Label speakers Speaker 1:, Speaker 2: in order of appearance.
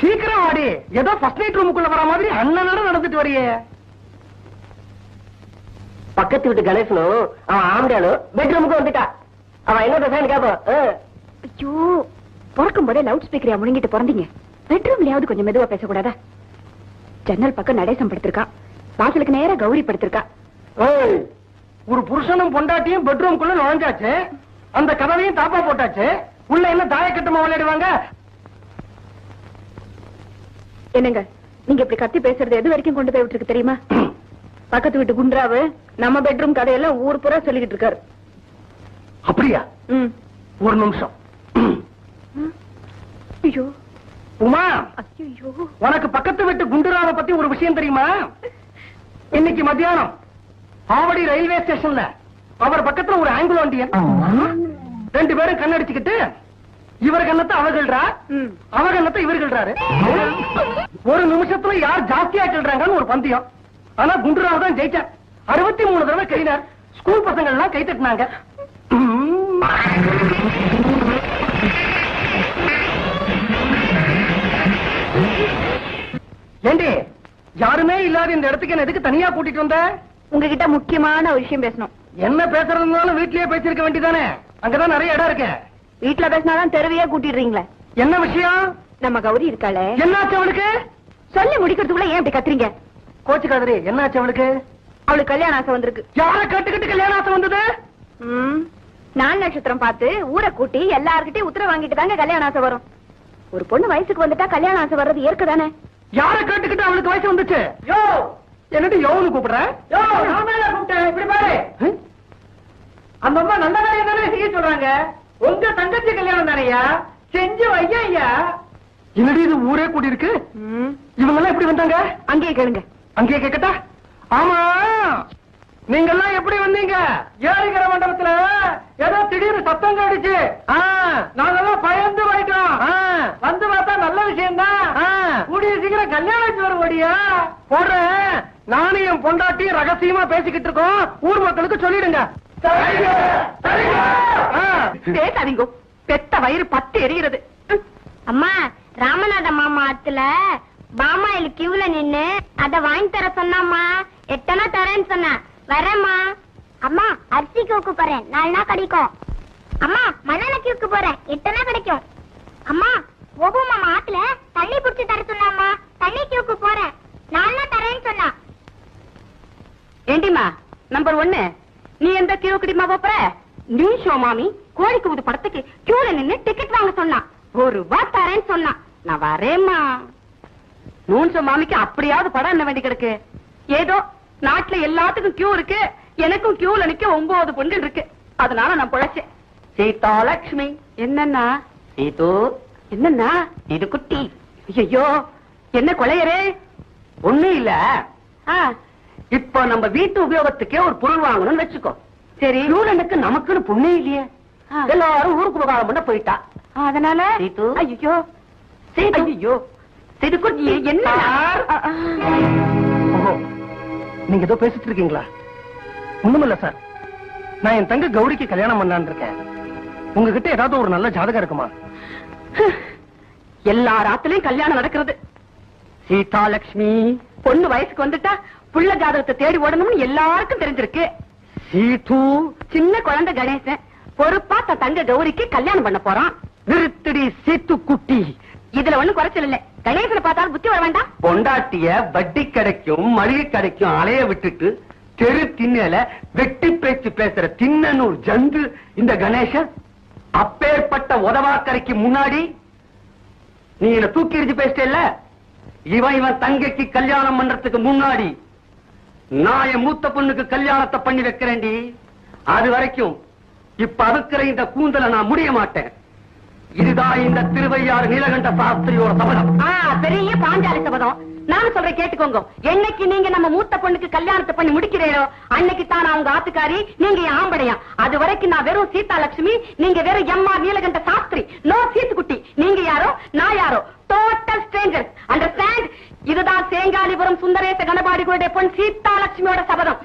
Speaker 1: சீக்கிரம் வாடி. ஏதோ ஃபர்ஸ்ட் நைட் ரூமுக்குள்ள வர மாதிரி அண்ணனோட நடந்துட்டு வரியே.
Speaker 2: பக்கத்து வீட்டு கணேசனும் அவன் ஆம்படியாலும் பெட்ரூமுக்கு வந்துட்டா. அவன் என்ன பேசான்னு கேப்போம்.
Speaker 3: ஐயோ பிறக்கும் போதே லவுட் ஸ்பீக்கரையா முழுங்கிட்டு பிறந்தீங்க. பெட்ரூம்லயாவது கொஞ்சம் மெதுவா பேசக்கூடாதா? ஜன்னல் பக்கம் நடேசம் படுத்திருக்கா வாசலுக்கு நேரா கௌரி படுத்திருக்கா
Speaker 1: ஏய், ஒரு புருஷனும் பொண்டாட்டியும் பெட்ரூம்குள்ள நுழைஞ்சாச்சு. அந்த கதவையும் தாப்பா போட்டாச்சு. உள்ள என்ன தாயக்கட்டமா விளையாடுவாங்க?
Speaker 3: என்னங்க நீங்க இப்படி கத்தி பேசுறது எது வரைக்கும் கொண்டு போய் விட்டுருக்கு தெரியுமா? பக்கத்து வீட்டு குன்றாவு நம்ம பெட்ரூம் கதையெல்லாம் ஊர் பூரா சொல்லிக்கிட்டு இருக்காரு.
Speaker 1: அப்படியா? ஒரு நிமிஷம்.
Speaker 3: ஐயோ.
Speaker 1: உமா!
Speaker 3: ஐயோ
Speaker 1: உனக்கு பக்கத்து வீட்டு குண்டுராவை பத்தி ஒரு விஷயம் தெரியுமா? இன்னைக்கு மத்தியானம் ஆவடி ரயில்வே ஸ்டேஷன்ல அவர் பக்கத்துல ஒரு ஆங்கிலோ இண்டியன் ரெண்டு பேரும் கண்ணடிச்சுக்கிட்டு இவர் கண்ணத்தை அவர்கள்றா
Speaker 3: ம்.
Speaker 1: அவ கண்ணத்தை இவர்கள்றாரு ஒரு நிமிஷத்துல யார் ஜாஸ்தியா கிள்றாங்கன்னு ஒரு பந்தயம். ஆனா குண்டுராவ் தான் ஜெயிச்சார் அறுபத்தி மூணு தடவை கையினார். ஸ்கூல் பசங்க எல்லாம் கை தட்டினாங்க. ஏண்டி யாருமே இல்லாத இந்த இடத்துக்கு என்ன எதுக்கு தனியா கூட்டிட்டு வந்த?
Speaker 3: உங்ககிட்ட முக்கியமான ஒரு விஷயம் பேசணும்.
Speaker 1: என்ன பேசுறதுனாலும் வீட்லயே பேசிருக்க வேண்டியதானே? அங்கதான் நிறைய இடம் இருக்கு.
Speaker 3: வீட்டுல பேசினாதான் தெருவையே கூட்டிடுறீங்களே.
Speaker 1: என்ன விஷயம்?
Speaker 3: நம்ம கௌரி இருக்காளே.
Speaker 1: என்னாச்சு அவளுக்கு?
Speaker 3: சொல்லி முடிக்கிறதுக்குள்ள ஏன் இப்படி கத்துறீங்க?
Speaker 1: கோச்சுக்காதரி என்னாச்சு அவளுக்கு?
Speaker 3: அவளுக்கு கல்யாண ஆசை வந்திருக்கு.
Speaker 1: யார கட்டுக்கிட்டு கல்யாணம் ஆசை வந்தது?
Speaker 3: நாள் நட்சத்திரம் பார்த்து ஊரை கூட்டி எல்லார்கிட்டயும் உத்தரவு வாங்கிட்டு தாங்க கல்யாண ஆசை வரும். ஒரு பொண்ணு வயசுக்கு வந்துட்டா கல்யாண ஆசை வர்றது இயற்கை தானே?
Speaker 1: யார கேட்டுக்கிட்டு அவளுக்கு வயசு வந்துச்சு? யோ! என்னடி யோன்னு கூப்பிடுற? யோ நான் கூப்பிட்டேன். இப்படி பாரு. அந்த அம்மா நல்ல காரியம் தானே செய்ய சொல்றாங்க. உங்க தங்கச்சி கல்யாணம் தானையா? செஞ்சு வையா ஐயா? என்னடி இது ஊரே கூடி இருக்கு இவங்க எல்லாம் எப்படி வந்தாங்க?
Speaker 3: அங்கேயே கேளுங்க.
Speaker 1: அங்கேயே கேக்கட்டா ஆமா. நீங்க எல்லாம் எப்படி வந்தீங்க? ஏறிக்கிற மண்டபத்துல ஏதோ திடீர்னு சத்தம் கேட்டுச்சு. நாங்கெல்லாம் பயந்து போயிட்டோம். வந்து பார்த்தா நல்ல விஷயம் தான் கூடிய சீக்கிரம் கல்யாணம் வரும் ஓடியா. போடுறேன். நானும் என் பொண்டாட்டியும் ரகசியமா பேசிக்கிட்டு இருக்கோம். ஊர் மக்களுக்கு சொல்லிடுங்க.
Speaker 3: பேசாதீங்க பெத்த வயிறு பத்து எரிகிறது.
Speaker 4: அம்மா ராமநாத மாமா ஆத்துல பாமாயில் கியூல நின்னு அத வாங்கி தர சொன்னாம்மா. எட்டனா தரேன்னு சொன்ன. வரேம்மா. அம்மா அரிசி கியூக்கு போறேன். நாலு நாள் கிடைக்கும். அம்மா மண்ணெண்ண கியூக்கு போறேன். எட்டனா கிடைக்கும். அம்மா ஓபோ மாமா ஆத்துல தண்ணி புடிச்சு தர சொன்னாம்மா. தண்ணி கியூக்கு போறேன். நாலு நாள் தரேன்னு சொன்னா.
Speaker 3: ஏண்டிமா நம்பர் ஒன்னு நீ எந்த கியூ கிடிமா போற? நீ ஷோ மாமி. புது படத்துக்கு கியூல நின்னு டிக்கெட் வாங்க சொன்னா ஒரு ரூபா தரேன்னு சொன்னா நான் வரேம்மா. நூன் ஷோ மாமிக்கு அப்படியாவது படம் என்ன வேண்டி கிடக்கு? ஏதோ நாட்டுல எல்லாத்துக்கும் கியூ இருக்கு. எனக்கும் கியூல நிக்க ஒன்பது பொண்கள் இருக்கு. அதனால நான் பொழைச்சேன்.
Speaker 2: சீதா லட்சுமி
Speaker 3: என்னன்னா
Speaker 2: சீது.
Speaker 3: என்னன்னா
Speaker 2: இது குட்டி.
Speaker 3: ஐயோ என்ன கொலையரே?
Speaker 2: ஒண்ணு இல்ல. இப்ப நம்ம வீட்டு உபயோகத்துக்கே ஒரு பொருள் வாங்கணும்னு வச்சுக்கோ.
Speaker 3: சரி.
Speaker 2: எனக்கு நமக்குன்னு பொண்ணே இல்லையே. எல்லாரும் ஊருக்கு உபகாரம் பண்ண போயிட்டா.
Speaker 3: அதனால?
Speaker 2: சீது.
Speaker 3: ஐயோ.
Speaker 2: சீது.
Speaker 3: ஐயோ
Speaker 2: சீது குட்டி
Speaker 3: என்ன?
Speaker 1: நீங்க ஏதோ பேசிட்டு இருக்கீங்களா? ஒண்ணுமில்ல சார். நான் என் தங்க கௌரிக்கு கல்யாணம் பண்ணலான்னு இருக்கேன். உங்ககிட்ட ஏதாவது ஒரு நல்ல ஜாதகம் இருக்குமா?
Speaker 3: எல்லா ராத்திலையும் கல்யாணம் நடக்கிறது.
Speaker 2: சீதா லட்சுமி
Speaker 3: பொண்ணு வயசுக்கு வந்துட்டா புள்ள ஜாதகத்தை தேடி ஓடணும்னு எல்லாருக்கும் தெரிஞ்சிருக்கு.
Speaker 1: சீது.
Speaker 3: சின்ன குழந்தை கணேசன். பொறுப்பா தங்க கௌரிக்கு கல்யாணம் பண்ண போறான்.
Speaker 1: நிறுத்தடி சீத்து குட்டி
Speaker 3: இதுல ஒண்ணும் குறைச்சல் இல்ல. கணேசனை பார்த்தாலும் புத்தி வர வேண்டாம்.
Speaker 2: பொண்டாட்டிய வட்டி கடைக்கும் மளிகை கடைக்கும் அலைய விட்டுட்டு தெரு திண்ணல வெட்டி பேச்சு பேசுற தின்னனூர் ஜந்து இந்த கணேசன் அப்பேற்பட்ட உதவாக்கரைக்கு முன்னாடி நீ என்ன தூக்கி எறிஞ்சு பேசிட்டல இவன் இவன் தங்கைக்கு கல்யாணம் பண்றதுக்கு முன்னாடி நான் என் மூத்த பொண்ணுக்கு கல்யாணத்தை பண்ணி வைக்கிறேன்டி. அது வரைக்கும் இப்ப அறுக்கிற இந்த கூந்தலை நான் முடிய மாட்டேன். இதுதான் இந்த திருவையாறு நீலகண்ட சாஸ்திரியோட சபதம்.
Speaker 3: பெரிய பாஞ்சாலி சபதம். நானும் சொல்றேன் கேட்டுக்கோங்க. என்னைக்கு நீங்க நம்ம மூத்த பொண்ணுக்கு கல்யாணத்தை பண்ணி முடிக்கிறீரோ அன்னைக்கு தான் நான் உங்க ஆத்துக்காரி நீங்க ஆம்படையா. அது வரைக்கும் நான் வெறும் சீதா லட்சுமி நீங்க வெறும் எம்மா நீலகண்ட சாஸ்திரி. நோ சீத்துக்குட்டி. நீங்க யாரோ? நான் யாரோ? டோட்டல் ஸ்ட்ரேஞ்சர் அண்டர்ஸ்டாண்ட் இதுதான் சேங்காலிபுரம் சுந்தரேச கணபாடிகளுடைய பொன் சீதா லட்சுமியோட சபதம்.